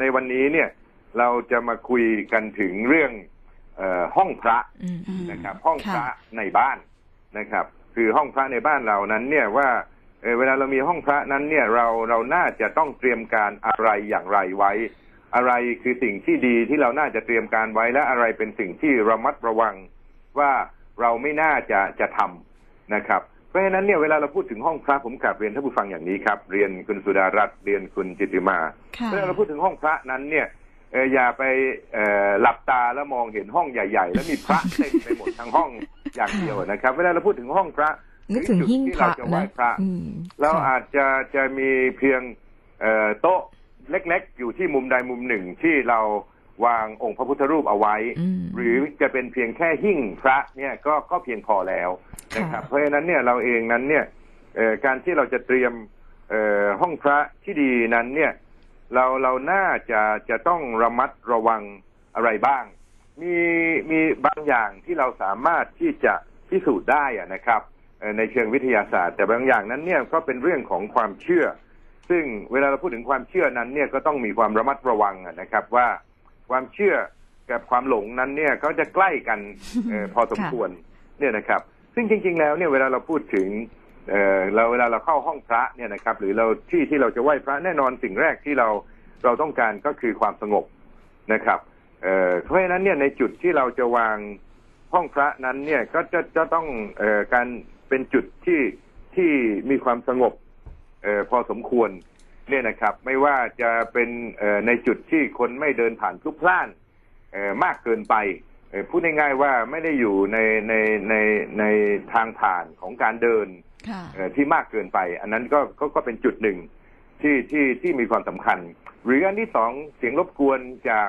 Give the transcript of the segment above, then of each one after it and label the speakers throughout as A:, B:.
A: ในวันนี้เนี่ยเราจะมาคุยกันถึงเรื่องเออห้องพระ
B: อืม
C: อืม
A: นะครับ ห้องพระ
C: ค่ะ
A: ในบ้านนะครับ คือห้องพระในบ้านเรานั้น เนี่ยว่าเอ่อเวลาเรามีห้องพระนั้นเนี่ยเราเราน่าจะต้องเตรียมการอะไรอย่างไรไว้ อะไรคือสิ่งที่ดีที่เราน่าจะเตรียมการไว้และอะไรเป็นสิ่งที่ระมัดระวังว่าเราไม่น่าจะจะทำนะครับ เพราะฉะนั้นเนี่ยเวลาเราพูดถึงห้องพระผมกลับเรียนท่านผู้ฟังอย่างนี้ครับ เรียนคุณสุดารัตน์เรียนคุณจิตติมา
C: ค่ะ
A: เวลาเราพูดถึงห้องพระนั้นเนี่ยเอ่ออย่าไปเอ่อหลับตาแล้วมองเห็นห้องใหญ่ ๆ แล้วมีพระเต็มไปหมดทั้งห้องอย่างเดียวนะครับ เวลาเราพูดถึงห้องพระ
B: นึกถึงหิ้ง
A: ที่
B: พระ
A: เราจะไหว้
B: นะ
A: พระ
B: อืม
A: เรา
B: ค่ะ
A: อาจจะจะมีเพียงเอ่อโต๊ะเล็ก ๆ อยู่ที่มุมใดมุมหนึ่งที่เราวางองค์พระพุทธรูปเอาไว้
B: อืม
A: หรือจะเป็นเพียงแค่หิ้งพระเนี่ยก็ก็เพียงพอแล้ว นะครับ
B: ค่ะ
A: เพราะฉะนั้นเนี่ยเราเองนั้นเนี่ยเอ่อการที่เราจะเตรียมเอ่อห้องพระที่ดีนั้นเนี่ยเราเราน่าจะจะต้องระมัดระวังอะไรบ้าง มีมีบางอย่างที่เราสามารถที่จะพิสูจน์ได้อะนะครับเอ่อในเชิงวิทยาศาสตร์ แต่บางอย่างนั้นเนี่ยก็เป็นเรื่องของความเชื่อ ซึ่งเวลาเราพูดถึงความเชื่อนั้นเนี่ยก็ต้องมีความระมัดระวังอะนะครับ ว่าความเชื่อกับความหลงนั้นเนี่ยก็จะใกล้กันเออพอสมควรเนี่ยนะครับ ซึ่งจริง ๆ แล้วเนี่ยเวลาเราพูดถึงเออเราเวลาเราเข้าห้องพระเนี่ยนะครับ หรือเราที่ที่เราจะไหว้พระแน่นอนสิ่งแรกที่เราเราต้องการก็คือความสงบนะครับเอ่อเพราะฉะนั้นเนี่ยในจุดที่เราจะวางห้องพระนั้นเนี่ยก็จะจะต้องเอ่อการเป็นจุดที่ที่มีความสงบเอ่อพอสมควรเนี่ยนะครับ ไม่ว่าจะเป็นเอ่อในจุดที่คนไม่เดินผ่านพลุกพล่านเอ่อมากเกินไป พูดง่ายๆว่าไม่ได้อยู่ในในในในทางผ่านของการเดิน
C: ค่ะ
A: เอ่อที่มากเกินไป อันนั้นก็ก็ก็เป็นจุดหนึ่งที่ที่ที่มีความสำคัญ หรืออันที่สองเสียงรบกวนจาก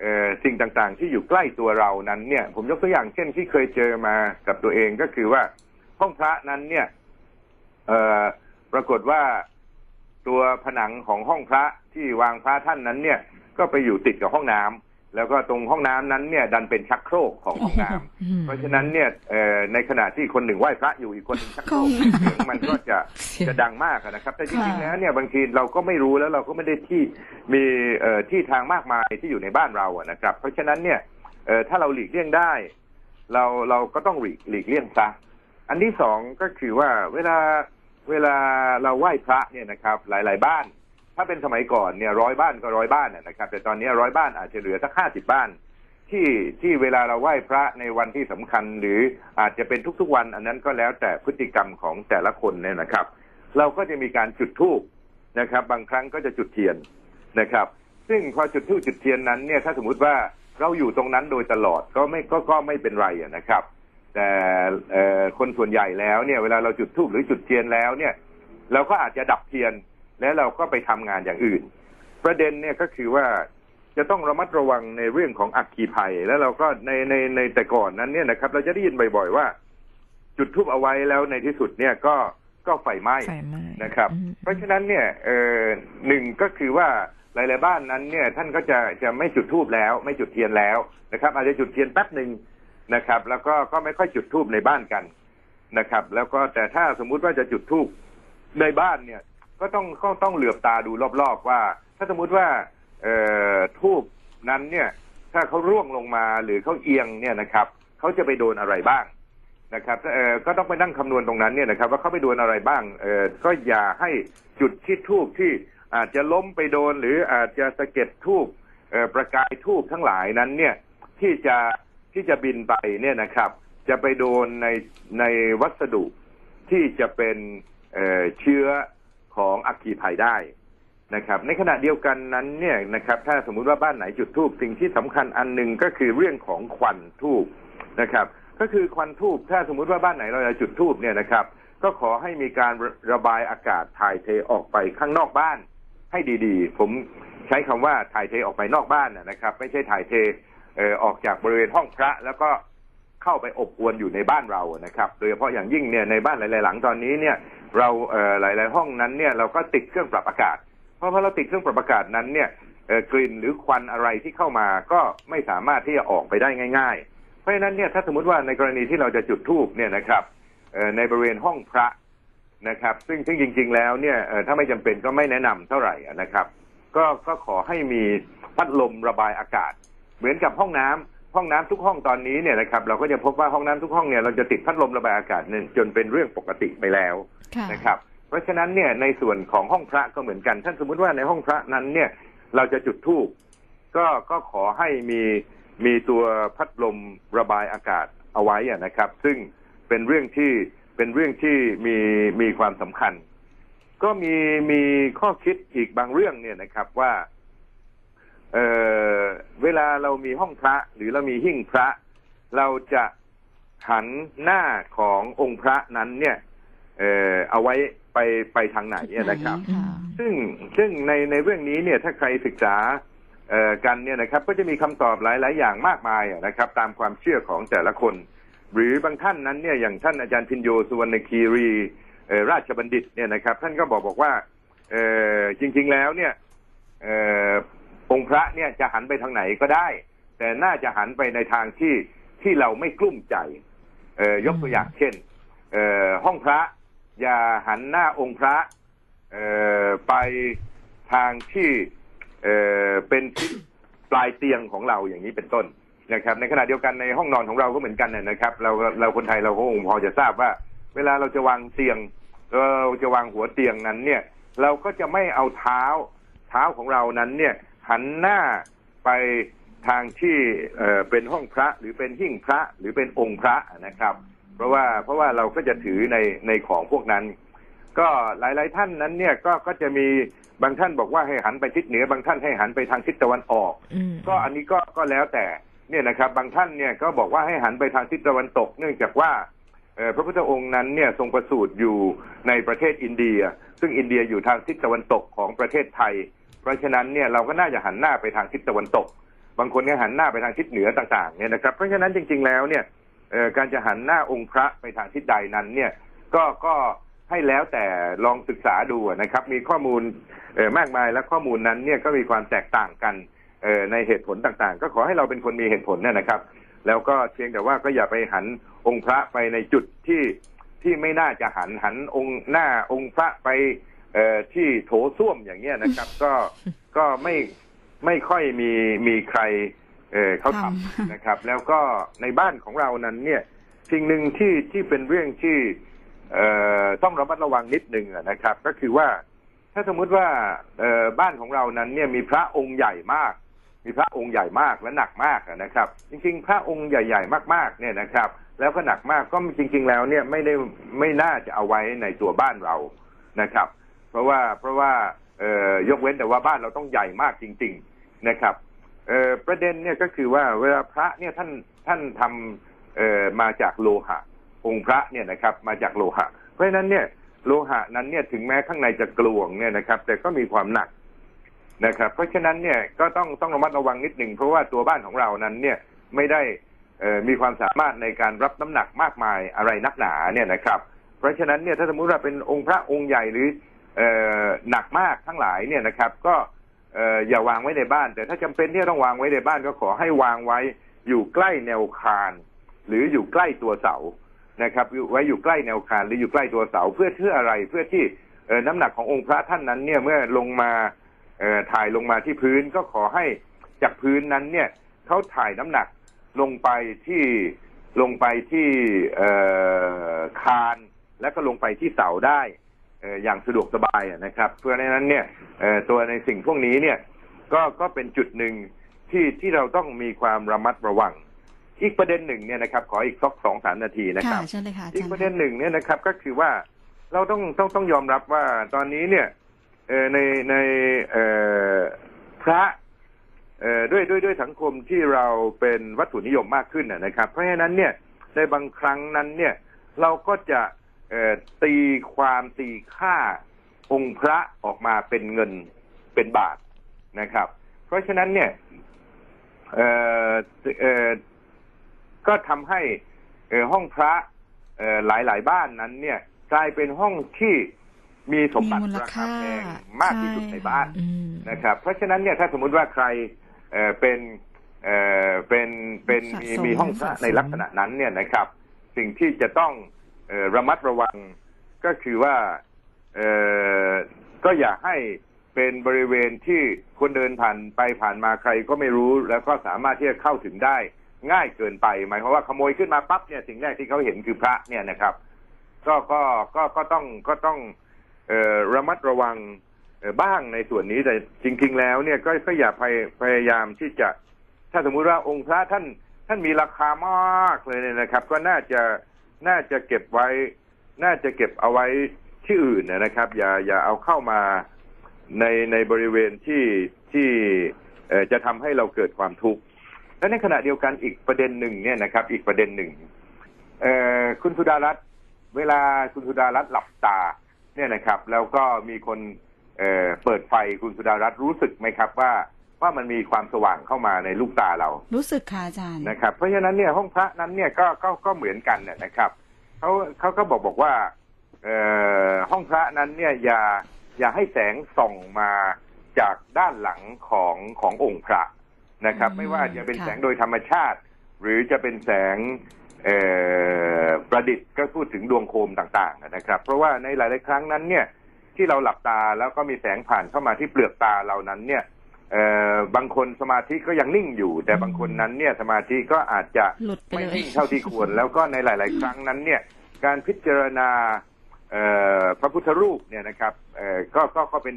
A: เอ่อสิ่งต่างๆ ที่อยู่ใกล้ตัวเรานั้นเนี่ย ผมยกตัวอย่างเช่นที่เคยเจอมากับตัวเองก็คือว่าห้องพระนั้นเนี่ยเอ่อปรากฏว่าตัวผนังของห้องพระที่วางพระท่านนั้นเนี่ย ก็ไปอยู่ติดกับห้องน้ำ แล้วก็ตรงห้องน้ำนั้นเนี่ยดันเป็นชักโครกของห้องน้ำ
B: อืม
A: เพราะฉะนั้นเนี่ยเอ่อในขณะที่คนหนึ่งไหว้พระอยู่อีกคนหนึ่งชักโครกเสียงมันก็จะ
B: เสียง
A: จะดังมากอะนะครับ แต่จริงๆ
C: ค่ะ
A: แล้วเนี่ยบางทีเราก็ไม่รู้แล้วเราก็ไม่ได้ที่มีเอ่อที่ทางมากมายที่อยู่ในบ้านเราอะนะครับ เพราะฉะนั้นเนี่ยเอ่อถ้าเราหลีกเลี่ยงได้ เราเราก็ต้องหลีกหลีกเลี่ยงซะอันที่สองก็คือว่าเวลาเวลาเราไหว้พระเนี่ยนะครับ หลาย ๆ บ้าน ถ้าเป็นสมัยก่อนเนี่ยร้อยบ้านก็ร้อยบ้านนะครับ แต่ตอนนี้ร้อยบ้านอาจจะเหลือสักห้าสิบบ้าน ที่ที่เวลาเราไหว้พระในวันที่สำคัญ หรืออาจจะเป็นทุกๆวัน อันนั้นก็แล้วแต่พฤติกรรมของแต่ละคนเนี่ยนะครับ เราก็จะมีการจุดธูปนะครับ บางครั้งก็จะจุดเทียนนะครับ ซึ่งพอจุดธูปจุดเทียนนั้นเนี่ยถ้าสมมุติว่าเราอยู่ตรงนั้นโดยตลอดก็ไม่ก็ก็ไม่เป็นไรนะครับ แต่คนส่วนใหญ่แล้วเนี่ย เวลาเราจุดธูปหรือจุดเทียนแล้วเนี่ย เราก็อาจจะดับเทียน แล้วเราก็ไปทำงานอย่างอื่น ประเด็นเนี่ยก็คือว่าจะต้องระมัดระวังในเรื่องของอัคคีภัย แล้วเราก็ในในในแต่ก่อนนั้นเนี่ยนะครับ เราจะได้ยินบ่อยๆว่า จุดทูบเอาไว้แล้วในที่สุดเนี่ยก็ก็ไฟไหม้
B: ไฟไหม้
A: นะครับ
B: อืม
A: เพราะฉะนั้นเนี่ยเอ่อหนึ่งก็คือว่าหลายๆบ้านนั้นเนี่ย ท่านก็จะจะไม่จุดธูปแล้ว ไม่จุดเทียนแล้วนะครับ อาจจะจุดเทียนแป๊บหนึ่งนะครับ แล้วก็ก็ไม่ค่อยจุดธูปในบ้านกันนะครับ แล้วก็แต่ถ้าสมมุติว่าจะจุดธูปในบ้านเนี่ย ก็ต้องก็ต้องเหลือบตาดูรอบๆว่า ถ้าสมมุติว่าเอ่อทูบนั้นเนี่ย ถ้าเขาร่วงลงมาหรือเขาเอียงเนี่ยนะครับเขาจะไปโดนอะไรบ้างนะครับเอ่อก็ต้องไปนั่งคำนวณตรงนั้นเนี่ยนะครับ ว่าเขาไปโดนอะไรบ้างเอ่อก็อย่าให้จุดที่ทูบที่อาจจะล้มไปโดน หรืออาจจะสะเก็ดทูบเอ่อประกายทูบทั้งหลายนั้นเนี่ยที่จะที่จะบินไปเนี่ยนะครับ จะไปโดนในในวัสดุที่จะเป็นเอ่อเชื้อ ของอัคคีภัยได้นะครับ ในขณะเดียวกันนั้นเนี่ยนะครับ ถ้าสมมุติว่าบ้านไหนจุดทูบสิ่งที่สำคัญอันหนึ่งก็คือเรื่องของควันทูบนะครับ ก็คือควันทูบถ้าสมมุติว่าบ้านไหนเราจะจุดทูบเนี่ยนะครับ ก็ขอให้มีการระบายอากาศถ่ายเทออกไปข้างนอกบ้านให้ดีๆ ผมใช้คำว่าถ่ายเทออกไปนอกบ้านนะครับ ไม่ใช่ถ่ายเทเอ่อออกจากบริเวณห้องพระแล้วก็เข้าไปอบอวนอยู่ในบ้านเรานะครับ โดยเฉพาะอย่างยิ่งเนี่ยในบ้านหลาย ๆ หลังตอนนี้เนี่ย เราเหลาย ๆ ห้องนั้นเนี่ยเราก็ติดเครื่องปรับอากาศ เพราะพอเราติดเครื่องปรับอากาศนั้นเนี่ยกลิ่นหรือควันอะไรที่เข้ามาก็ไม่สามารถที่จะออกไปได้ง่าย ๆ เพราะฉะนั้นเนี่ยถ้าสมมติว่าในกรณีที่เราจะจุดธูปเนี่ยนะครับในบริเวณห้องพระนะครับ ซึ่งซึ่งจริง ๆ แล้วเนี่ยถ้าไม่จำเป็นก็ไม่แนะนำเท่าไหร่นะครับ ก็ก็ขอให้มีพัดลมระบายอากาศ เหมือนกับห้องน้ำ ห้องน้ำทุกห้องตอนนี้เนี่ยนะครับเราก็จะพบว่าห้องน้ำทุกห้องเนี่ยเราจะติดพัดลมระบายอากาศเนี่ยจนเป็นเรื่องปกติไปแล้ว
B: ค่ะ
A: นะครับ เพราะฉะนั้นเนี่ยในส่วนของห้องพระก็เหมือนกัน ท่านสมมุติว่าในห้องพระนั้นเนี่ยเราจะจุดธูปก็ก็ขอให้มีมีตัวพัดลมระบายอากาศเอาไว้อะนะครับ ซึ่งเป็นเรื่องที่เป็นเรื่องที่มีมีความสำคัญ ก็มีมีข้อคิดอีกบางเรื่องเนี่ยนะครับว่า เออเวลาเรามีห้องพระหรือเรามีหิ้งพระ เราจะหันหน้าขององค์พระนั้นเนี่ย เออเอาไว้ไปไปทางไหนอะนะครับ
B: ค่ะ
A: ซึ่งซึ่งในในเรื่องนี้เนี่ยถ้าใครศึกษาเอ่อกันเนี่ยนะครับก็จะมีคำตอบหลาย ๆ อย่างมากมายอะนะครับ ตามความเชื่อของแต่ละคน หรือบางท่านนั้นเนี่ยอย่างท่านอาจารย์พินโยสุวรรณคีรีเอ่อราชบัณฑิตเนี่ยนะครับ ท่านก็บอกบอกว่าเอ่อจริง ๆ แล้วเนี่ยเองค์พระเนี่ยจะหันไปทางไหนก็ได้ แต่น่าจะหันไปในทางที่ที่เราไม่กลุ้มใจเอ่อยกตัวอย่างเช่นเออห้องพระ อย่าหันหน้าองค์พระเออไปทางที่เออเป็นปลายเตียงของเราอย่างนี้เป็นต้นนะครับ ในขณะเดียวกันในห้องนอนของเราก็เหมือนกันนะนะครับ เราเราคนไทยเราก็คงพอจะทราบว่า เวลาเราจะวางเตียงเราจะวางหัวเตียงนั้นเนี่ย เราก็จะไม่เอาเท้าเท้าของเรานั้นเนี่ย หันหน้าไปทางที่เอ่อเป็นห้องพระหรือเป็นหิ้งพระหรือเป็นองค์พระนะครับ เพราะว่าเพราะว่าเราก็จะถือในในของพวกนั้น ก็หลาย ๆ ท่านนั้นเนี่ยก็ก็จะมีบางท่านบอกว่าให้หันไปทิศเหนือบางท่านให้หันไปทางทิศตะวันออก
B: อืม
A: ก็อันนี้ก็ก็แล้วแต่เนี่ยนะครับบางท่านเนี่ยก็บอกว่าให้หันไปทางทิศตะวันตก เนื่องจากว่าเอ่อพระพุทธองค์นั้นเนี่ยทรงประสูติอยู่ในประเทศอินเดีย ซึ่งอินเดียอยู่ทางทิศตะวันตกของประเทศไทย เพราะฉะนั้นเนี่ยเราก็น่าจะหันหน้าไปทางทิศตะวันตก บางคนก็หันหน้าไปทางทิศเหนือต่างๆเนี่ยนะครับ เพราะฉะนั้นจริง ๆ แล้วเนี่ยการจะหันหน้าองค์พระไปทางทิศใดนั้นเนี่ยก็ก็ให้แล้วแต่ลองศึกษาดูนะครับ มีข้อมูลมากมายและข้อมูลนั้นเนี่ยก็มีความแตกต่างกันในเหตุผลต่างๆ ก็ขอให้เราเป็นคนมีเหตุผลเนี่ยนะครับ แล้วก็เพียงแต่ว่าก็อย่าไปหันองค์พระไปในจุดที่ที่ไม่น่าจะหันหันองค์หน้าองค์พระไป เอ่อที่โถส้วมอย่างเงี้ยนะครับ ก็ก็ไม่ไม่ค่อยมีมีใคร เอ่อเขาท
B: ทำำ
A: นะครับ แล้วก็ในบ้านของเรานั้น เนี่ยสิ่งหนึ่งที่ที่เป็นเรื่องที่ เอ่อต้องระมัดระวังนิดหนึ่งอะนะครับ ก็คือว่าถ้าสมมุติว่าเอ่อบ้านของเรานั้นเนี่ยมีพระองค์ใหญ่มาก มีพระองค์ใหญ่มากและหนักมากอะนะครับ จริง ๆ พระองค์ใหญ่ๆมากๆเนี่ยนะครับ แล้วก็หนักมากก็จริง ๆ แล้วเนี่ยไม่ได้ไม่น่าจะเอาไว้ในตัวบ้านเรานะครับ เพราะว่าเพราะว่าเอ่อยกเว้นแต่ว่าบ้านเราต้องใหญ่มากจริง ๆนะครับเอ่อประเด็นเนี่ยก็คือว่าเวลาพระเนี่ยท่านท่านทำเอ่อมาจากโลหะ องค์พระเนี่ยนะครับ มาจากโลหะ เพราะฉะนั้นเนี่ยโลหะนั้นเนี่ยถึงแม้ข้างในจะกลวงเนี่ยนะครับ แต่ก็มีความหนักนะครับ เพราะฉะนั้นเนี่ยก็ต้องต้องระมัดระวังนิดหนึ่งเพราะว่าตัวบ้านของเรานั้นเนี่ยไม่ได้มีความสามารถในการรับน้ำหนักมากมายอะไรนักหนาเนี่ยนะครับ เพราะฉะนั้นเนี่ยถ้าสมมุติว่าเป็นองค์พระองค์ใหญ่หรือ หนักมากทั้งหลายเนี่ยนะครับ ก็เอออย่าวางไว้ในบ้าน แต่ถ้าจำเป็นที่จะต้องวางไว้ในบ้านก็ขอให้วางไว้อยู่ใกล้แนวคาน หรืออยู่ใกล้ตัวเสานะครับอยู่ไว้อยู่ใกล้แนวคานหรืออยู่ใกล้ตัวเสาเพื่อเพื่ออะไรเพื่อที่เออน้ำหนักขององค์พระท่านนั้นเนี่ยเมื่อลงมาเออถ่ายลงมาที่พื้นก็ขอให้จากพื้นนั้นเนี่ยเขาถ่ายน้ำหนักลงไปที่ลงไปที่เออคานแล้วก็ลงไปที่เสาได้ อ่ออย่างสะดวกสบายอะนะครับ เพื่อในนั้นเนี่ยเอ่อตัวในสิ่งพวกนี้เนี่ยก็ก็เป็นจุดหนึ่งที่ที่เราต้องมีความระมัดระวัง อีกประเด็นหนึ่งเนี่ยนะครับ ขออีกสักสองสามนาทีนะค
B: ค่ะ
A: รับ
B: เชิญเลยค่ะอา
A: อี
B: จากรย์
A: ประเด็นหนึ่งเนี่ยนะครับ ก็คือว่าเราต้องต้องต้องยอมรับว่าตอนนี้เนี่ยเอ่อในในเอ่อพระเอ่อด้วยด้วยด้วยสังคมที่เราเป็นวัตถุนิยมมากขึ้นนะนะครับ เพราะฉะนั้นเนี่ยในบางครั้งนั้นเนี่ยเราก็จะเอ่อ ตีความตีค่าองค์พระออกมาเป็นเงินเป็นบาทนะครับ เพราะฉะนั้นเนี่ยเอ่อเอ่อก็ทำให้เอ่อห้องพระเอ่อหลายหลายๆบ้านนั้น เนี่ยกลายเป็นห้องที่มีสม
B: มี
A: บัติ
B: มูล
A: ราคา
B: ค่า
A: แพงมากที่สุดในบ้าน
B: อืม
A: นะครับ เพราะฉะนั้นเนี่ยถ้าสมมุติว่าใครเอ่อเป็นเอ่อเป็นเป็นมี
B: สะสม
A: มีห้องพระ
B: สะสม
A: ในลักษณะนั้นเนี่ยนะครับ สิ่งที่จะต้องเอ่อ ระมัดระวังก็คือว่าก็อย่าให้เป็นบริเวณที่คนเดินผ่านไปผ่านมาใครก็ไม่รู้แล้วก็สามารถที่จะเข้าถึงได้ง่ายเกินไป หมายความว่าขโมยขึ้นมาปั๊บเนี่ยสิ่งแรกที่เขาเห็นคือพระเนี่ยนะครับ ก็ก็ก็ก็ต้องก็ต้องอระมัดระวังบ้างในส่วนนี้แต่จริง ๆ แล้วเนี่ยก็ก็อย่าพยพยายามที่จะ ถ้าสมมุติว่าองค์พระท่านท่านมีราคามากเลยเนี่ยนะครับ ก็น่าจะ น่าจะเก็บไว้ น่าจะเก็บเอาไว้ที่อื่นนะครับ อย่าอย่าเอาเข้ามาในในบริเวณที่ที่จะทำให้เราเกิดความทุกข์และในขณะเดียวกันอีกประเด็นหนึ่งเนี่ยนะครับ อีกประเด็นหนึ่งคุณสุดารัตน์เวลาคุณสุดารัตน์หลับตา เนี่ยนะครับ แล้วก็มีคนเเปิดไฟคุณสุดารัตน์รู้สึกไหมครับว่า ว่ามันมีความสว่างเข้ามาในลูกตาเรา
B: รู้สึกค่ะอาจารย์
A: นะครับ เพราะฉะนั้นเนี่ยห้องพระนั้นเนี่ยก็ก็ก็เหมือนกันเนี่ยนะครับเขาเขาก็บอกบอกว่าเอ่อห้องพระนั้นเนี่ยอย่าอย่าให้แสงส่องมาจากด้านหลังของขององค์พระนะครับ
B: อืม
A: ไม่ว่าจะเป็น
B: ค่ะ
A: แสงโดยธรรมชาติ หรือจะเป็นแสงเอ่อประดิษฐ์ก็พูดถึงดวงโคมต่าง ๆ นะครับ เพราะว่าในหลาย ๆ ครั้งนั้นเนี่ยที่เราหลับตาแล้วก็มีแสงผ่านเข้ามาที่เปลือกตาเรานั้นเนี่ยเอ่อ บางคนสมาธิก็ยังนิ่งอยู่ แต่บางคนนั้นเนี่ยสมาธิก็อาจจะ
B: หลุดไป
A: ไม่
B: เลย
A: นิ่งเท่าที่ควร แล้วก็ในหลาย ๆ ครั้งนั้นเนี่ยการพิจารณาเอ่อพระพุทธรูปเนี่ยนะครับเอ่อก็ก็ก็เป็น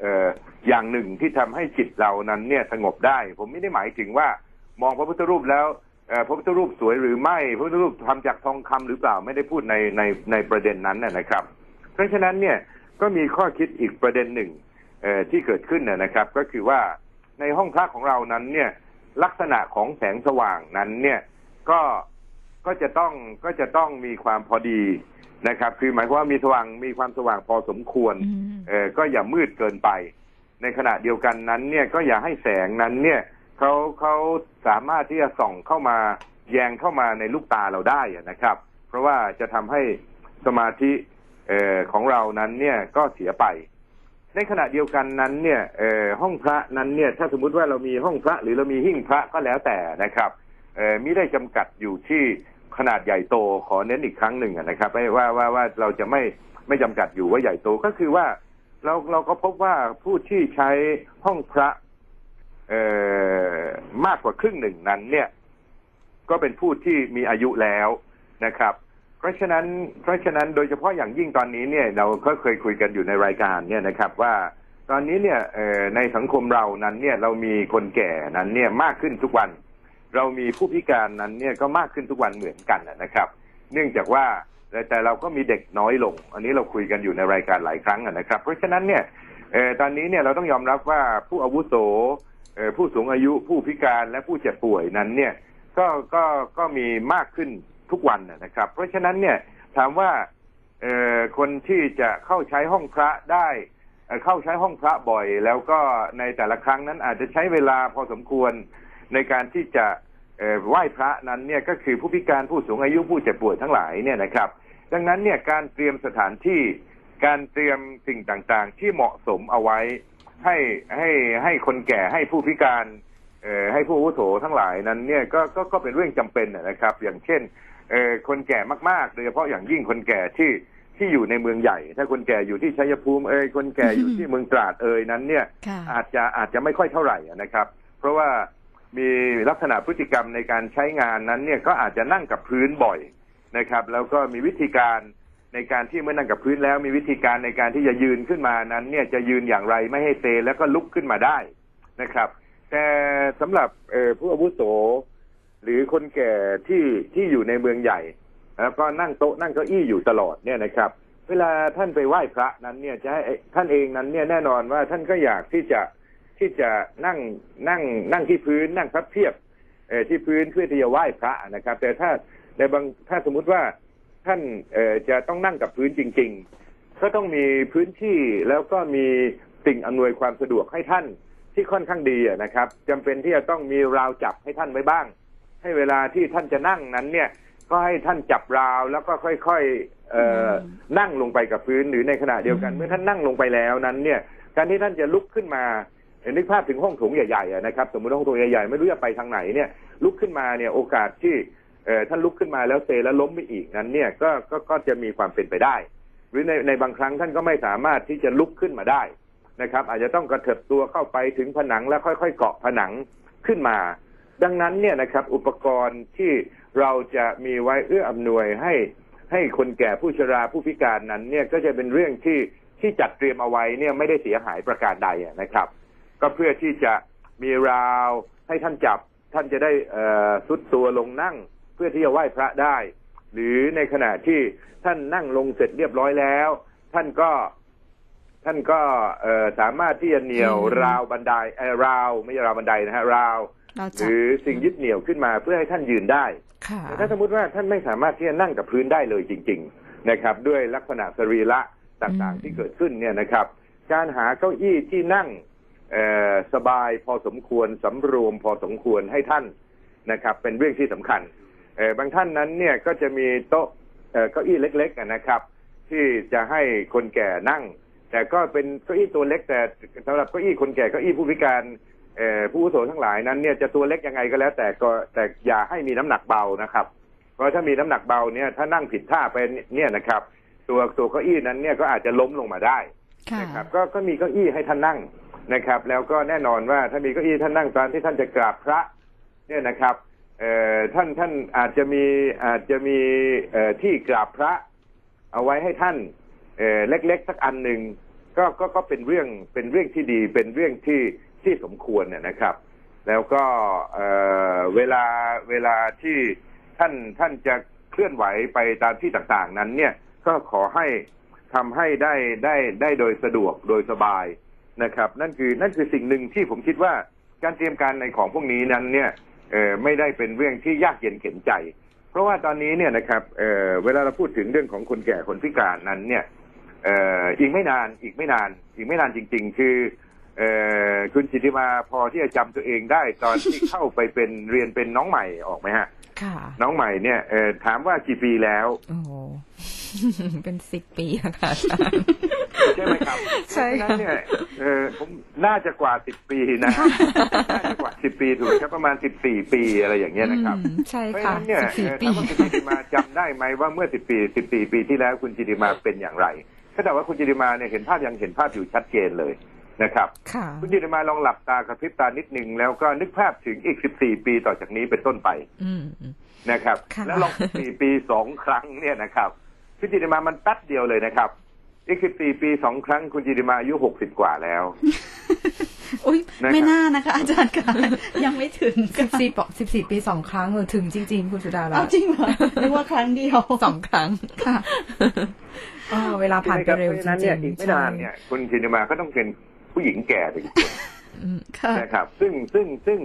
A: เอ่ออย่างหนึ่งที่ทำให้จิตเรานั้นเนี่ยสงบได้ ผมไม่ได้หมายถึงว่ามองพระพุทธรูปแล้วเอ่อพระพุทธรูปสวยหรือไม่พระพุทธรูปทำจากทองคำหรือเปล่าไม่ได้พูดในในในประเด็นนั้นนะนะครับ เพราะฉะนั้นเนี่ยก็มีข้อคิดอีกประเด็นหนึ่งเอ่อ ที่เกิดขึ้นนะนะครับ ก็คือว่าในห้องพระของเรานั้นเนี่ยลักษณะของแสงสว่างนั้นเนี่ยก็ก็จะต้องก็จะต้องมีความพอดีนะครับ คือหมายความว่ามีสว่างมีความสว่างพอสมควร
B: อืม
A: เออก็อย่ามืดเกินไป ในขณะเดียวกันนั้นเนี่ยก็อย่าให้แสงนั้นเนี่ยเขาเขาสามารถที่จะส่องเข้ามาแยงเข้ามาในลูกตาเราได้อะนะครับ เพราะว่าจะทำให้สมาธิเอ่อของเรานั้นเนี่ยก็เสียไป ในขณะเดียวกันนั้นเนี่ยห้องพระนั้นเนี่ยถ้าสมมุติว่าเรามีห้องพระหรือเรามีหิ้งพระก็แล้วแต่นะครับมิได้จำกัดอยู่ที่ขนาดใหญ่โตขอเน้นอีกครั้งหนึ่งนะครับไม่ว่าว่าว่าเราจะไม่ไม่จำกัดอยู่ว่าใหญ่โตก็คือว่าเราเราก็พบว่าผู้ที่ใช้ห้องพระเอ่อมากกว่าครึ่งหนึ่งนั้น เนี่ย ก็เป็นผู้ที่มีอายุแล้วนะครับ เพราะฉะนั้นเพราะฉะนั้นโดยเฉพาะอย่างยิ่งตอนนี้เนี่ยเราก็เคยคุยกันอยู่ในรายการเนี่ยนะครับว่าตอนนี้เนี่ยในสังคมเรานั้นเนี่ยเรามีคนแก่นั้นเนี่ยมากขึ้นทุกวัน เรามีผู้พิการนั้นเนี่ยก็มากขึ้นทุกวันเหมือนกันนะครับ เนื่องจากว่าแต่เราก็มีเด็กน้อยลง อันนี้เราคุยกันอยู่ในรายการหลายครั้งนะครับ เพราะฉะนั้นเนี่ยออตอนนี้เนี่ยเราต้องยอมรับว่าผู้อาวุโสผู้สูงอายุผู้พิการและผู้เจ็บป่วยนั้นเนี่ยก็ก็ก็มีมากขึ้น ทุกวันนะครับ เพราะฉะนั้นเนี่ยถามว่าเอ่อคนที่จะเข้าใช้ห้องพระได้เข้าใช้ห้องพระบ่อย แล้วก็ในแต่ละครั้งนั้นอาจจะใช้เวลาพอสมควรในการที่จะไหว้พระนั้นเนี่ยก็คือผู้พิการผู้สูงอายุผู้เจ็บป่วยทั้งหลายเนี่ยนะครับ ดังนั้นเนี่ยการเตรียมสถานที่การเตรียมสิ่งต่างๆ ที่เหมาะสมเอาไว้ให้ให้ให้คนแก่ให้ผู้พิการให้ผู้วุโสทั้งหลายนั้นเนี่ยก็ก็ก็เป็นเรื่องจำเป็นนะครับ อย่างเช่น เอ่อคนแก่มากๆ โดยเฉพาะอย่างยิ่งคนแก่ที่ที่อยู่ในเมืองใหญ่ ถ้าคนแก่อยู่ที่ชัยภูมิเอ่ยคนแก่อยู่ที่เมืองตราดเอ่ยนั้นเนี่ย
B: ค่ะ
A: อาจจะอาจจะไม่ค่อยเท่าไหร่นะครับ เพราะว่ามีลักษณะพฤติกรรมในการใช้งานนั้นเนี่ยก็อาจจะนั่งกับพื้นบ่อยนะครับ แล้วก็มีวิธีการในการที่เมื่อนั่งกับพื้นแล้ว มีวิธีการในการที่จะยืนขึ้นมานั้น เนี่ยจะยืนอย่างไรไม่ให้เซแล้วก็ลุกขึ้นมาได้นะครับ แต่สำหรับเอ่อผู้อาวุโส หรือคนแก่ที่ที่อยู่ในเมืองใหญ่แล้วก็นั่งโต๊ะนั่งเก้าอี้อยู่ตลอดเนี่ยนะครับ เวลาท่านไปไหว้พระนั้นเนี่ยจะให้ท่านเองนั้นเนี่ยแน่นอนว่าท่านก็อยากที่จะที่จะนั่งนั่งนั่งที่พื้นนั่งพับเพียบเอ่อที่พื้นเพื่อที่จะไหว้พระนะครับ แต่ถ้าในบางถ้าสมมุติว่าท่านเอ่อจะต้องนั่งกับพื้นจริง ๆ ก็ต้องมีพื้นที่แล้วก็มีสิ่งอำนวยความสะดวกให้ท่านที่ค่อนข้างดีนะครับจำเป็นที่จะต้องมีราวจับให้ท่านไว้บ้าง ให้เวลาที่ท่านจะนั่งนั้นเนี่ยก็ให้ท่านจับราวแล้วก็ค่อยๆเอ่ออ
B: ม
A: นั่งลงไปกับพื้นหรือในขณะเดียวกัน
B: อืม
A: เมื่อท่านนั่งลงไปแล้วนั้นเนี่ยการที่ท่านจะลุกขึ้นมาเอ่อนึกภาพถึงห้องโถงใหญ่ๆอะนะครับสมมติห้องโถงใหญ่ๆไม่รู้จะไปทางไหนเนี่ยลุกขึ้นมาเนี่ยโอกาสที่เอ่อท่านลุกขึ้นมาแล้วเซแล้วล้มไปอีกนั้นเนี่ยก็ก็ก็จะมีความเป็นไปได้ หรือในในบางครั้งท่านก็ไม่สามารถที่จะลุกขึ้นมาได้นะครับ อาจจะต้องกระเถิบตัวเข้าไปถึงผนังแล้วค่อยๆเกาะผนังขึ้นมา ดังนั้นเนี่ยนะครับอุปกรณ์ที่เราจะมีไว้เอื้ออำนวยให้ให้คนแก่ผู้ชราผู้พิการนั้นเนี่ยก็จะเป็นเรื่องที่ที่จัดเตรียมเอาไว้เนี่ยไม่ได้เสียหายประการใดอะนะครับ ก็เพื่อที่จะมีราวให้ท่านจับท่านจะได้เอ่อสุดตัวลงนั่ง เพื่อที่จะไหว้พระได้ หรือในขณะที่ท่านนั่งลงเสร็จเรียบร้อยแล้ว ท่านก็ท่านก็เอ่อสามารถที่จะเหนี่ยว
B: อืม
A: ราวบันไดเอ่อราวไม่ใช่ราวบันไดนะฮะราว
B: เรา
A: ห
B: จะ
A: รือสิ่งยึดเหนี่ยวขึ้นมาเพื่อให้ท่านยืนได้
B: ค่ะ
A: แต่ถ้าสมมติว่าท่านไม่สามารถที่จะนั่งกับพื้นได้เลยจริง ๆ นะครับ ด้วยลักษณะสรีระต่าง
B: อืม
A: ๆที่เกิดขึ้นเนี่ยนะครับ การหาเก้าอี้ที่นั่งเอ่อสบายพอสมควรสำรวมพอสมควรให้ท่านนะครับ เป็นเรื่องที่สำคัญเอ่อบางท่านนั้นเนี่ยก็จะมีโต๊ะเอ่อเก้าอี้เล็กๆอะนะครับ ที่จะให้คนแก่นั่ง แต่ก็เป็นเก้าอี้ตัวเล็กแต่สำหรับเก้าอี้คนแก่เก้าอี้ผู้พิการเอ่อ ผู้อาวุโสทั้งหลายนั้นเนี่ยจะตัวเล็กยังไงก็แล้ว แต่ก็แต่อย่าให้มีน้ำหนักเบานะครับ เพราะถ้ามีน้ำหนักเบาเนี่ยถ้านั่งผิดท่าไปเนี่ยนะครับ ตัวตัวเก้าอี้นั้นเนี่ยก็อาจจะล้มลงมาได้
B: ค่ะ
A: นะครับก็ก็มีเก้าอี้ให้ท่านนั่งนะครับ แล้วก็แน่นอนว่าถ้ามีเก้าอี้ท่านนั่งตอนที่ท่านจะกราบพระเนี่ยนะครับเอ่อท่านท่านอาจจะมีอาจจะมีเอ่อที่กราบพระ เอาไว้ให้ท่านเอ่อเล็กๆสักอันหนึ่งก็ก็ก็เป็นเรื่องเป็นเรื่องที่ดีเป็นเรื่องที่ ที่สมควรเนี่ยนะครับ แล้วก็เเวลาเวลาที่ท่านท่านจะเคลื่อนไหวไปตามที่ต่างๆ นั้นเนี่ยก็ขอให้ทำให้ได้ได้ได้โดยสะดวกโดยสบายนะครับ นั่นคือนั่นคือสิ่งหนึ่งที่ผมคิดว่าการเตรียมการในของพวกนี้นั้นเนี่ยไม่ได้เป็นเรื่องที่ยากเย็นเข็นใจ เพราะว่าตอนนี้เนี่ยนะครับเเวลาเราพูดถึงเรื่องของคนแก่คนพิการนั้นเนี่ยอออีกไม่นานอีกไม่นาน อีกไม่นานจริง ๆ คือ เอ่อคุณจิติมาพอที่จะจำตัวเองได้ตอนที่เข้าไปเป็นเรียนเป็นน้องใหม่ออกไหมฮะ
B: ค่ะ
A: น้องใหม่เนี่ยเอ่อถามว่ากี่ปีแล้ว
B: โอ้โหเป็นสิบปีแล้วค่ะอาจารย์
A: ใช่ไหมครับ
B: ใช่
A: เพราะ
B: ค่ะ
A: ฉะนั้นเนี่ยเออผมน่าจะกว่าสิบปีนะน่าจะกว่าสิบปีถูกไหมครับประมาณสิบสี่ปีอะไรอย่างเงี้ยนะครับ
B: อืมใช่
A: เพราะฉะ
B: ค่ะ
A: นั้นเนี่ย
B: สิบสี่
A: เอ่อ
B: ปี
A: ถามว่าคุณจิติมาจำได้ไหมว่าเมื่อสิบปีสิบสี่ปีที่แล้วคุณจิติมาเป็นอย่างไรถ้าแต่ว่าคุณจิติมาเนี่ยเห็นภาพยังเห็นภาพอยู่ชัดเจนเลย นะครับ
B: ค่ะ
A: คุณจิติมาลองหลับตากระพริบตานิดหนึ่งแล้วก็นึกภาพถึงอีกสิบสี่ปีต่อจากนี้เป็นต้นไป
B: อืม
A: นะครับ
B: ค่ะ
A: แล้วลองสี่ปีสองครั้งเนี่ยนะครับคุณจิติมามันแป๊บเดียวเลยนะครับ อีกสิบสี่ปีสองครั้งคุณจิติมาอายุหกสิบกว่าแล้ว
C: อุ้ย
A: นะครับ
C: ไม่น่านะคะ อาจารย์ค่ะยังไม่ถึง
B: สิบสี่ปสิบสี่ปีสองครั้งเออถึงจริง ๆ คุณสุดารั
C: เอา
B: ตน์
C: จริงเหรอนึกว่าครั้งเดียว
B: สองครั้งค่ะเออเวลาผ่านไปเร็ว
A: เพ
B: จ
A: ราะฉะนั้น
B: ริ
A: เนี่ย
B: ง
A: อีก
B: ๆ
A: ไม่นานเนี่ยคุณจิติมาก็ต้องเป็น ผู้หญิงแก่ไปอีกคน
B: อืม
C: ค่ะ
A: นะครับ ซึ่งซึ่งซึ่ง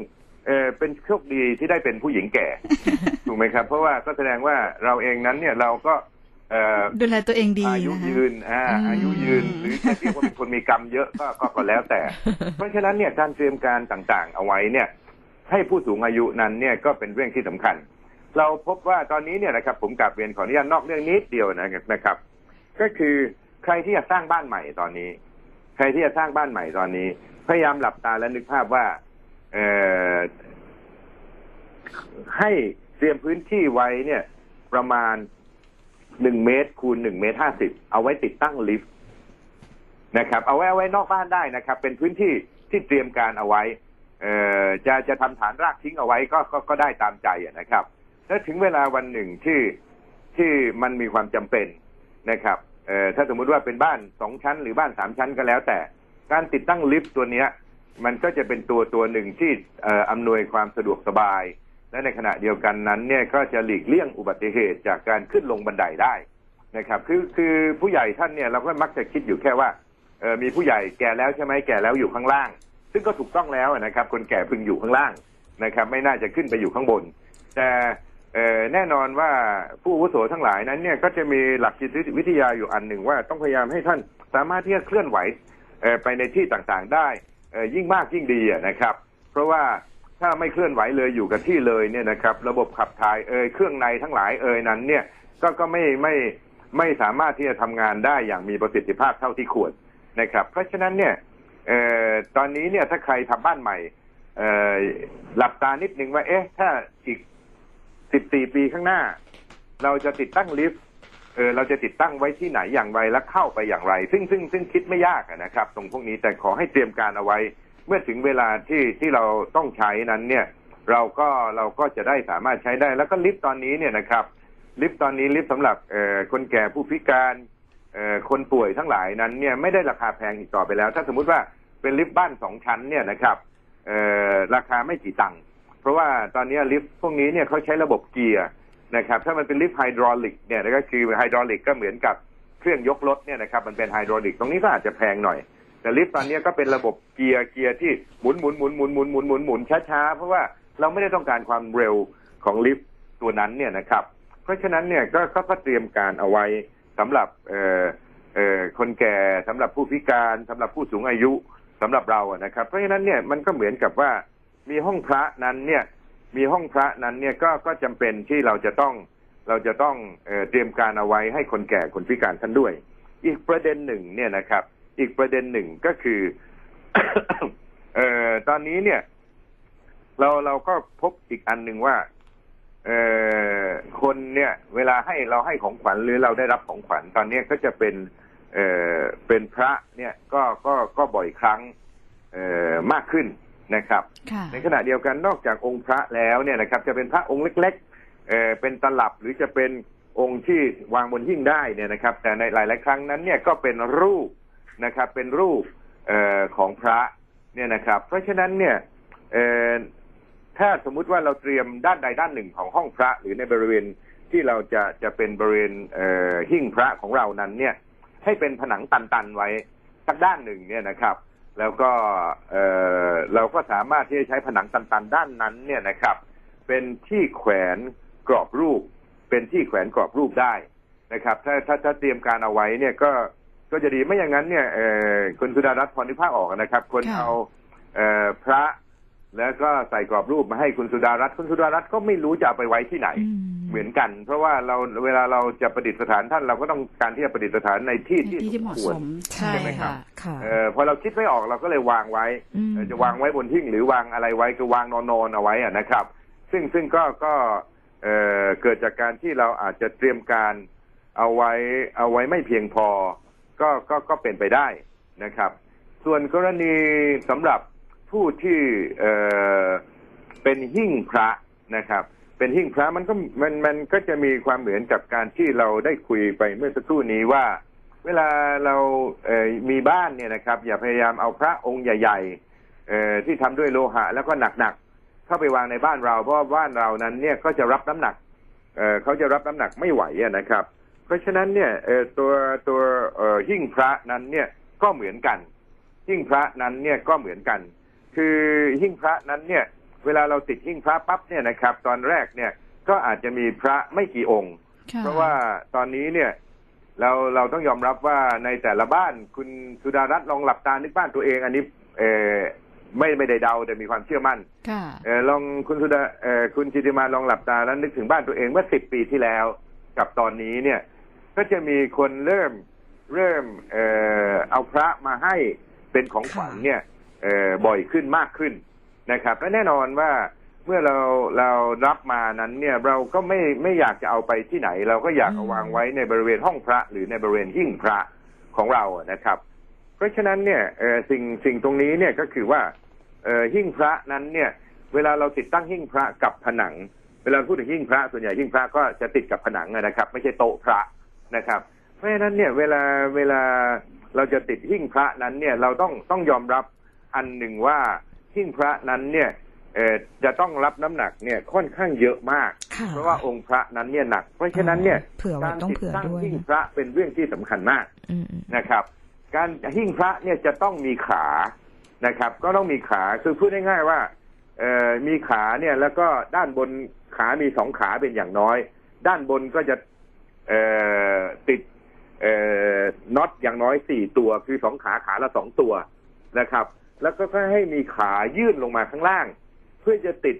A: เออเป็นโชคดีที่ได้เป็นผู้หญิงแก่ถูกไหมครับ เพราะว่าก็แสดงว่าเราเองนั้นเนี่ยเราก็เอ่อ
C: ดูแลตัวเองดี
A: อายุ
C: นะคะ
A: ยืนอ่า
B: อืม
A: อายุยืนหรือจะเรียกว่าเป็นคนมีกรรมเยอะก็ก็ก็แล้วแต่ เพราะฉะนั้นเนี่ยการเตรียมการต่างๆ เอาไว้เนี่ย ให้ผู้สูงอายุนั้นเนี่ยก็เป็นเรื่องที่สำคัญ เราพบว่าตอนนี้เนี่ยนะครับผมกลับเรียนขออนุญาตนอกเรื่องนิดเดียวนะครับ ก็คือใครที่จะสร้างบ้านใหม่ตอนนี้ ใครที่จะสร้างบ้านใหม่ตอนนี้ พยายามหลับตาและนึกภาพว่า เออให้เตรียมพื้นที่ไว้เนี่ย ประมาณหนึ่งเมตรคูณหนึ่งเมตรห้าสิบเอาไว้ติดตั้งลิฟต์นะครับ เอาไว้เอาไว้นอกบ้านได้นะครับ เป็นพื้นที่ที่เตรียมการเอาไว้ เออจะจะทำฐานรากทิ้งเอาไว้ก็ก็ก็ได้ตามใจนะครับ แล้วถึงเวลาวันหนึ่งที่ที่มันมีความจำเป็นนะครับ เอ่อถ้าสมมุติว่าเป็นบ้านสองชั้นหรือบ้านสามชั้นก็แล้ว แต่การติดตั้งลิฟต์ตัวเนี้ย มันก็จะเป็นตัวตัวหนึ่งที่เอ่ออำนวยความสะดวกสบาย และในขณะเดียวกันนั้นเนี่ยก็จะหลีกเลี่ยงอุบัติเหตุจากการขึ้นลงบันไดได้นะครับ คือคือผู้ใหญ่ท่านเนี่ยเราก็มักจะคิดอยู่แค่ว่าเออมีผู้ใหญ่แก่แล้วใช่ไหมแก่แล้วอยู่ข้างล่าง ซึ่งก็ถูกต้องแล้วนะครับ คนแก่พึงอยู่ข้างล่างนะครับ ไม่น่าจะขึ้นไปอยู่ข้างบน แต่ แน่นอนว่าผู้อาวุโสทั้งหลายนั้นเนี่ยก็จะมีหลักจิตวิทยาอยู่อันหนึ่งว่าต้องพยายามให้ท่านสามารถที่จะเคลื่อนไหวไปในที่ต่างๆได้ยิ่งมากยิ่งดีนะครับ เพราะว่าถ้าไม่เคลื่อนไหวเลยอยู่กับที่เลยเนี่ยนะครับระบบขับถ่ายเอ่ยเครื่องในทั้งหลายเอ่ยนั้นเนี่ยก็ก็ไม่ไม่ไม่สามารถที่จะทำงานได้อย่างมีประสิทธิภาพเท่าที่ควรนะครับ เพราะฉะนั้นเนี่ยออตอนนี้เนี่ยถ้าใครทำบ้านใหม่หลับตานิดนึงว่าเอ๊ะถ้าอีก สิบสี่ปีข้างหน้า เราจะติดตั้งลิฟต์เออเราจะติดตั้งไว้ที่ไหนอย่างไรและเข้าไปอย่างไร ซึ่งซึ่งซึ่งคิดไม่ยากนะครับ ตรงพวกนี้แต่ขอให้เตรียมการเอาไว้ เมื่อถึงเวลาที่ที่เราต้องใช้นั้นเนี่ย เราก็เราก็จะได้สามารถใช้ได้ แล้วก็ลิฟต์ตอนนี้เนี่ยนะครับ ลิฟต์ตอนนี้ลิฟต์สำหรับเอ่อคนแก่ผู้พิการเอ่อคนป่วยทั้งหลายนั้นเนี่ยไม่ได้ราคาแพงอีกต่อไปแล้ว ถ้าสมมุติว่าเป็นลิฟต์บ้านสองชั้นเนี่ยนะครับเอ่อราคาไม่กี่ตังค์ เพราะว่าตอนนี้ลิฟต์พวกนี้เนี่ยเขาใช้ระบบเกียร์นะครับ ถ้ามันเป็นลิฟต์ไฮดรอลิกเนี่ยก็คือไฮดรอลิกก็เหมือนกับเครื่องยกรถเนี่ยนะครับมันเป็นไฮดรอลิกตรงนี้ก็อาจจะแพงหน่อย แต่ลิฟต์ตอนนี้ก็เป็นระบบเกียร์เกียร์ที่หมุนหมุนหมุนหมุนหมุนหมุนหมุนหมุนช้าๆเพราะว่าเราไม่ได้ต้องการความเร็วของลิฟต์ตัวนั้นเนี่ยนะครับ เพราะฉะนั้นเนี่ยก็ก็ก็เตรียมการเอาไว้สำหรับเอ่อเอ่อคนแก่สำหรับผู้พิการสำหรับผู้สูงอายุสำหรับเราอะนะครับ เพราะฉะนั้นเนี่ยมันก็เหมือนกับว่า มีห้องพระนั้นเนี่ย มีห้องพระนั้นเนี่ยก็ก็จำเป็นที่เราจะต้องเราจะต้องเออเตรียมการเอาไว้ให้คนแก่คนพิการท่านด้วย อีกประเด็นหนึ่งเนี่ยนะครับ อีกประเด็นหนึ่งก็คือเอ่อตอนนี้เนี่ย เราเราก็พบอีกอันหนึ่งว่า เอ่อคนเนี่ย เวลาให้เราให้ของขวัญหรือเราได้รับของขวัญตอนนี้ก็จะเป็น เอ่อเป็นพระเนี่ยก็ก็ก็บ่อยครั้ง เอ่อมากขึ้น นะครับ
C: ค่ะ
A: ในขณะเดียวกันนอกจากองค์พระแล้วเนี่ยนะครับ จะเป็นพระองค์เล็กๆเอ่อเป็นตลับหรือจะเป็นองค์ที่วางบนหิ้งได้เนี่ยนะครับ แต่ในหลาย ๆ ครั้งนั้นเนี่ยก็เป็นรูปนะครับ เป็นรูปเอ่อของพระเนี่ยนะครับ เพราะฉะนั้นเนี่ยเอ่อถ้าสมมุติว่าเราเตรียมด้านใดด้านหนึ่งของห้องพระ หรือในบริเวณที่เราจะจะเป็นบริเวณเอ่อหิ้งพระของเรานั้นเนี่ย ให้เป็นผนังตันๆไว้สักด้านหนึ่งเนี่ยนะครับ แล้วก็เอ่อเราก็สามารถที่จะใช้ผนังตันๆด้านนั้นเนี่ยนะครับ เป็นที่แขวนกรอบรูป เป็นที่แขวนกรอบรูปได้นะครับ ถ้าถ้าถ้าเตรียมการเอาไว้เนี่ยก็ก็จะดีไม่อย่างนั้นเนี่ยเอ่อคุณสุดารัตน์พรนิพากออกนะครับ คน
C: ค่ะ
A: เอาเอ่อพระ แล้วก็ใส่กรอบรูปมาให้คุณสุดารัตน์คุณสุดารัตน์ก็ไม่รู้จะเอาไปไว้ที่ไหน
C: อืม
A: เหมือนกัน เพราะว่าเราเวลาเราจะประดิษฐานท่านเราก็ต้องการที่จะประดิษฐานในที่
C: ใน
A: ที่
C: ที่ที่เหมาะ
A: ค
C: ส
A: วร
C: ม
B: ใช่
A: ใช่ไหมครับ
B: ค่ะ
C: ค่ะ
A: เออพอเราคิดไม่ออกเราก็เลยวางไว้
C: อืม
A: เออจะวางไว้บนหิ้งหรือวางอะไรไว้คือวางนอนๆเอาไว้อะนะครับ ซึ่งซึ่งก็ก็เอ่อเกิดจากการที่เราอาจจะเตรียมการเอาไว้เอาไว้ไม่เพียงพอ ก็ก็ก็เป็นไปได้นะครับ ส่วนกรณีสำหรับ ผู้ที่เอ่อเป็นหิ้งพระนะครับ เป็นหิ้งพระมันก็มันมันก็จะมีความเหมือนกับการที่เราได้คุยไปเมื่อสักครู่นี้ว่า เวลาเราเอ่อมีบ้านเนี่ยนะครับ อย่าพยายามเอาพระองค์ใหญ่ๆเอ่อที่ทำด้วยโลหะ แล้วก็หนักๆเข้าไปวางในบ้านเรา เพราะบ้านเรานั้นเนี่ยก็จะรับน้ำหนักเอ่อเขาจะรับน้ำหนักไม่ไหวนะครับ เพราะฉะนั้นเนี่ยเอ่อตัวตัวเอ่อหิ้งพระนั้นเนี่ยก็เหมือนกันหิ้งพระนั้นเนี่ยก็เหมือนกัน คือหิ้งพระนั้นเนี่ย เวลาเราติดหิ้งพระปั๊บเนี่ยนะครับ ตอนแรกเนี่ยก็อาจจะมีพระไม่กี่องค์
C: ค่ะ
A: เพราะว่าตอนนี้เนี่ยเราเราต้องยอมรับว่าในแต่ละบ้านคุณสุดารัตน์ลองหลับตานึกบ้านตัวเองอันนี้เออไม่ไม่ได้เดาแต่มีความเชื่อมั่น
C: ค่ะ
A: เออลองคุณสุดาเออคุณจิติมาลองหลับตาแล้วนึกถึงบ้านตัวเองเมื่อสิบปีที่แล้ว กับตอนนี้เนี่ย ก็จะมีคนเริ่มเริ่มเออเอาพระมาให้เป็นของขวัญเนี่ยเออ บ่อยขึ้นมากขึ้นนะครับและแน่นอนว่าเมื่อเราเรารับมานั้นเนี่ยเราก็ไม่ไม่อยากจะเอาไปที่ไหน เราก็อยากเอาวางไว้ในบริเวณห้องพระ หรือในบริเวณหิ้งพระของเรานะครับ เพราะฉะนั้นเนี่ยสิ่งสิ่งตรงนี้เนี่ยก็คือว่าหิ้งพระนั้นเนี่ย เวลาเราติดตั้งหิ้งพระกับผนัง เวลาพูดถึงหิ้งพระส่วนใหญ่หิ้งพระก็จะติดกับผนังนะครับ ไม่ใช่โต๊ะพระนะครับ เพราะฉะนั้นเนี่ยเวลาเวลาเราจะติดหิ้งพระนั้นเนี่ยเราต้องต้องยอมรับ อันหนึ่งว่าหิ้งพระนั้นเนี่ยเอ่อจะต้องรับน้ำหนักเนี่ยค่อนข้างเยอะมาก
C: ค่ะ
A: เพราะว่าองค์พระนั้นเนี่ยหนัก เพราะฉะนั้นเนี่ย
C: เผื่อไว้
A: การ
C: ต้อง
A: ติด
C: เผื่อ
A: ตั้ง
C: ด้วย
A: หิ้งพระเป็นเรื่องที่สำคัญมาก
C: อืมอืม
A: นะครับ การหิ้งพระเนี่ยจะต้องมีขานะครับ ก็ต้องมีขาคือพูดง่ายๆว่าเอ่อมีขาเนี่ยแล้วก็ด้านบนขามีสองขาเป็นอย่างน้อย ด้านบนก็จะเอ่อติดเอ่อน็อตอย่างน้อยสี่ตัว คือสองขาขาละสองตัวนะครับ แล้วก็ให้มีขายื่นลงมาข้างล่าง เพื่อจะติด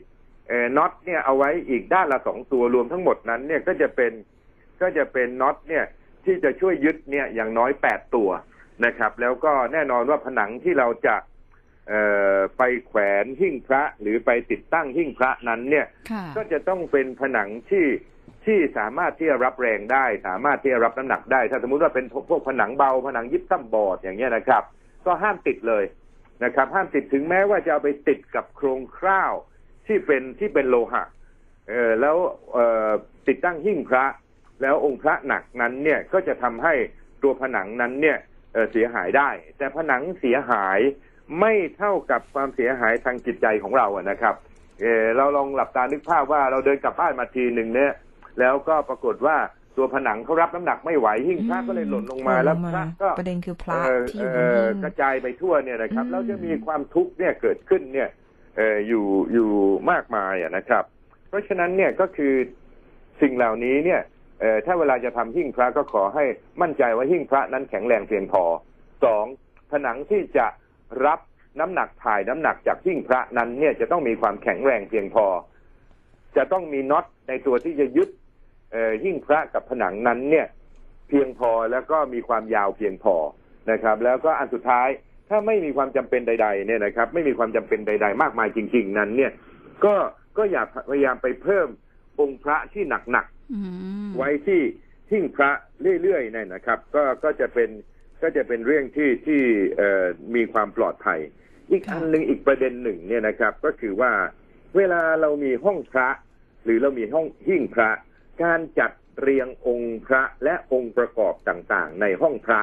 A: เอ่อน็อตเนี่ยเอาไว้อีกด้านละสองตัวรวมทั้งหมดนั้น เนี่ยก็จะเป็นก็จะเป็นน็อตเนี่ยที่จะช่วยยึดเนี่ยอย่างน้อยแปดตัวนะครับ แล้วก็แน่นอนว่าผนังที่เราจะเอ่อไปแขวนหิ้งพระหรือไปติดตั้งหิ้งพระนั้นเนี่ย
C: ค่ะ
A: ก็จะต้องเป็นผนังที่ที่สามารถที่จะรับแรงได้ สามารถที่จะรับน้ำหนักได้ ถ้าสมมุติว่าเป็นพวกผนังเบาผนังยิบซ้ำบอร์ดอย่างเงี้ยนะครับ ก็ห้ามติดเลย นะครับห้ามติดถึงแม้ว่าจะเอาไปติดกับโครงคร่าวที่เป็นที่เป็นโลหะเออแล้วเออติดตั้งหิ้งพระ แล้วองค์พระหนักนั้นเนี่ยก็จะทำให้ตัวผนังนั้นเนี่ยเเสียหายได้ แต่ผนังเสียหายไม่เท่ากับความเสียหายทางจิตใจของเราอะนะครับเออเราลองหลับตานึกภาพว่าเราเดินกลับบ้านมาทีหนึ่งเนี่ยแล้วก็ปรากฏว่า ตัวผนังเขารับน้ำหนักไม่ไหวหิ้งพระก็เลยหล่นลงมา
B: ห
A: แล้วพระก็
B: ประเด็นคือพระ
A: เอ่อ
B: ที่อยู่
A: เอ่
B: บน
A: อ
B: หิ้ง
A: กระจายไปทั่วเนี่ยนะครับ
B: อืม
A: แล้วจะมีความทุกข์เนี่ยเกิดขึ้นเนี่ยเอ่ออยู่อยู่มากมายอะนะครับ เพราะฉะนั้นเนี่ยก็คือสิ่งเหล่านี้เนี่ยเอ่อถ้าเวลาจะทำหิ้งพระก็ขอให้มั่นใจว่าหิ้งพระนั้นแข็งแรงเพียงพอสองผนังที่จะรับน้ำหนักถ่ายน้ำหนักจากหิ้งพระนั้นเนี่ยจะต้องมีความแข็งแรงเพียงพอ จะต้องมีน็อตในตัวที่จะยึดเอ่อ หิ้งพระกับผนังนั้นเนี่ยเพียงพอแล้วก็มีความยาวเพียงพอนะครับ แล้วก็อันสุดท้ายถ้าไม่มีความจำเป็นใด ๆ เนี่ยนะครับ ไม่มีความจำเป็นใด ๆ มากมายจริง ๆ นั้น เนี่ย ก็ก็อย่าพยายามไปเพิ่มองค์พระที่หนัก
C: อืม
A: ๆไว้ที่หิ้งพระเรื่อยๆเนี่ยนะครับ ก็ก็จะเป็นก็จะเป็นเรื่องที่ที่เอ่อมีความปลอดภัย อีกอันหนึ่งอีกประเด็นหนึ่งเนี่ยนะครับ ก็คือว่าเวลาเรามีห้องพระ หรือเรามีห้องหิ้งพระ การจัดเรียงองค์พระและองค์ประกอบต่างๆ ในห้องพระ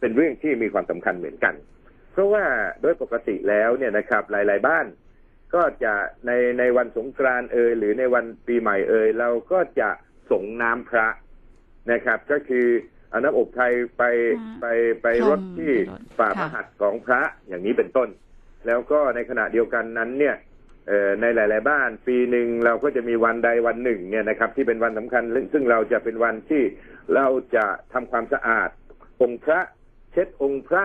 A: เป็นเรื่องที่มีความสำคัญเหมือนกัน เพราะว่าโดยปกติแล้วเนี่ยนะครับ หลาย ๆ บ้าน ก็จะในในวันสงกรานต์เอยหรือในวันปีใหม่เอยเราก็จะส่งน้ำพระนะครับ ก็คือเอาน้ำอบไทยไป
C: อ่า
A: ไปไป
C: พรม
A: รดที่
C: ไปรด
A: ฝ่าพ
C: ค่ะ
A: ระหัตถ์ของพระอย่างนี้เป็นต้น แล้วก็ในขณะเดียวกันนั้นเนี่ยเอ่อ ในหลาย ๆ บ้านปีหนึ่งเราก็จะมีวันใดวันหนึ่งเนี่ยนะครับที่เป็นวันสำคัญ ซึ่งเราจะเป็นวันที่เราจะทำความสะอาด องค์พระเช็ดองค์พระ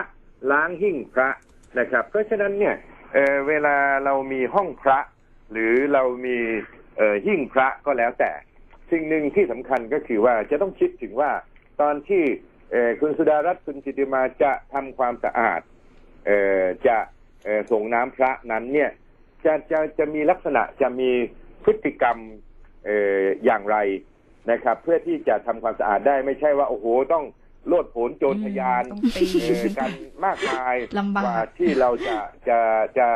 A: ล้างหิ้งพระนะครับ เพราะฉะนั้นเนี่ยเเวลาเรามีห้องพระ หรือเรามีหิ้งพระก็แล้วแต่ สิ่งหนึ่งที่สำคัญก็คือว่าจะต้องคิดถึงว่าตอนที่คุณสุดารัตน์คุณจิติมาจะทำความสะอาดออจะออส่งน้ำพระนั้นเนี่ย จะจะจะมีลักษณะจะมีพฤติกรรมเอ่ออย่างไรนะครับ เพื่อที่จะทำความสะอาดได้ไม่ใช่ว่า โอ้โหต้องโลดโผนโจรทะยาน
B: ต้องปี
A: เอ่อกันมากมาย
C: ลำบาก
A: ว่าที่เราจะจะจะ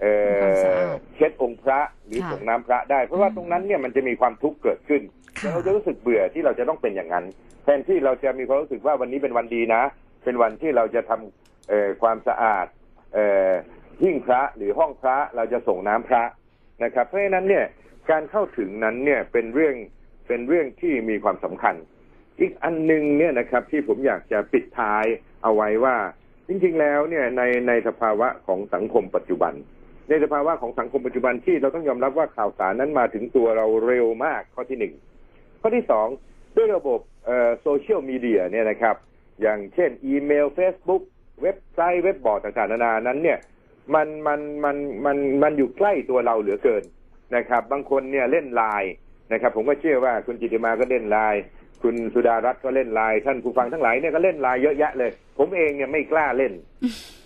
A: เอ่อ
B: ทำความสะอาด
A: เช็ดองค์พระหรือ
C: ค่ะ
A: ส่งน้ำพระได้ เพราะว่าตรงนั้นเนี่ยมันจะมีความทุกข์เกิดขึ้น
C: ค่ะ
A: แล้วเราจะรู้สึกเบื่อที่เราจะต้องเป็นอย่างนั้น แทนที่เราจะมีความรู้สึกว่าวันนี้เป็นวันดีนะ เป็นวันที่เราจะทำเอ่อความสะอาดเอ่อ หิ้งพระหรือห้องพระเราจะส่งน้ำพระนะครับ เพราะฉะนั้นเนี่ยการเข้าถึงนั้นเนี่ยเป็นเรื่องเป็นเรื่องที่มีความสำคัญ อีกอันหนึ่งเนี่ยนะครับที่ผมอยากจะปิดท้ายเอาไว้ว่า จริงๆแล้วเนี่ยในในสภาวะของสังคมปัจจุบัน ในสภาวะของสังคมปัจจุบันที่เราต้องยอมรับว่าข่าวสารนั้นมาถึงตัวเราเร็วมากข้อที่หนึ่งข้อที่สองด้วยระบบโซเชียลมีเดียเนี่ยนะครับ อย่างเช่น อีเมล Facebook เว็บไซต์เว็บบอร์ดต่างๆนานานั้นเนี่ย มันมันมันมันมันอยู่ใกล้ตัวเราเหลือเกินนะครับ บางคนเนี่ยเล่นไลน์นะครับ ผมก็เชื่อว่าคุณจิติมาก็เล่นไลน์คุณสุดารัตน์ก็เล่นไลน์ท่านผู้ฟังทั้งหลายเนี่ยก็เล่นไลน์เยอะแยะเลย ผมเองเนี่ยไม่กล้าเล่น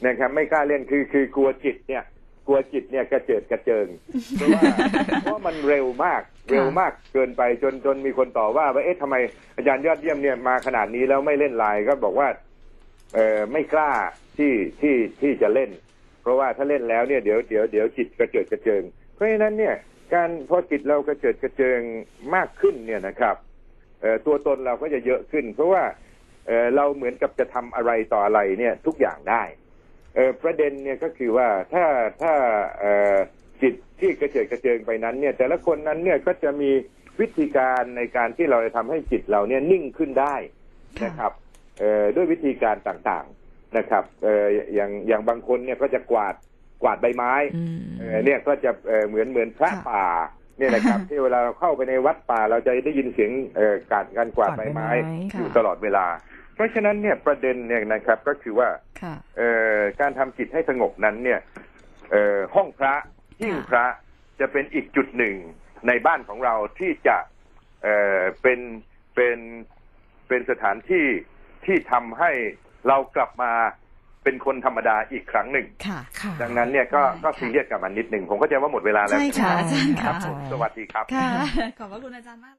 A: นะครับ ไม่กล้าเล่นคือคือกลัวจิตเนี่ย กลัวจิตเนี่ยกระเจิดกระเจิงเพราะว่าเพราะมันเร็วมากเร็วมากเกินไปจนจนมีคนต่อว่าว่าเอ๊ะทำไมอาจารย์ยอดเยี่ยมเนี่ยมาขนาดนี้แล้วไม่เล่นไลน์ก็บอกว่า เออไม่กล้าที่ที่ที่จะเล่น เพราะว่าถ้าเล่นแล้วเนี่ยเดี๋ยวเดี๋ยวเดี๋ยวจิตกระเจิดกระเจิง เพราะฉะนั้นเนี่ยการพอจิตเรากระเจิดกระเจิงมากขึ้นเนี่ยนะครับตัวตนเราก็จะเยอะขึ้น เพราะว่าเราเหมือนกับจะทำอะไรต่ออะไรเนี่ยทุกอย่างได้ประเด็นเนี่ยก็คือว่าถ้าถ้าจิตที่กระเจิดกระเจิงไปนั้นเนี่ย แต่ละคนนั้นเนี่ยก็จะมีวิธีการในการที่เราจะทำให้จิตเราเนี่ยนิ่งขึ้นได้นะครับด้วยวิธีการต่าง นะครับเอ่ออย่างอย่างบางคนเนี่ยก็จะกวาดกวาดใบไม้
B: อืม
A: เอ่อเนี่ยก็จะเอ่อเหมือนเหมือนพระ
C: ค่ะ
A: ป่าเนี่ยนะครับที่เวลาเราเข้าไปในวัดป่าเราจะได้ยินเสียงเอ่อการการกวาดใบไม้
C: ค่ะ
A: อยู่ตลอดเวลา เพราะฉะนั้นเนี่ยประเด็นเนี่ยนะครับก็คือว่า
C: ค่ะ
A: เอ่อการทำจิตให้สงบนั้นเนี่ยเอ่อห้องพระหิ้งพระจะเป็นอีกจุดหนึ่งในบ้านของเราที่จะเอ่อเป็นเป็นเป็นสถานที่ที่ทำให้ เรากลับมาเป็นคนธรรมดาอีกครั้งหนึ่ง
C: ค่ะ
B: ค่ะ
A: ดังนั้นเนี่ยก็
C: ได้ค่ะ
A: ก็ซีเรียสกับมันนิดหนึ่ง ผมก็จะว่าหมดเวลาแล้ว
C: ใช่ค่ะอาจารย์
A: ครั
C: ค่ะ
A: บผมสวัสดีครับ
C: ค่ะ ขอบพระคุณอาจารย์มาก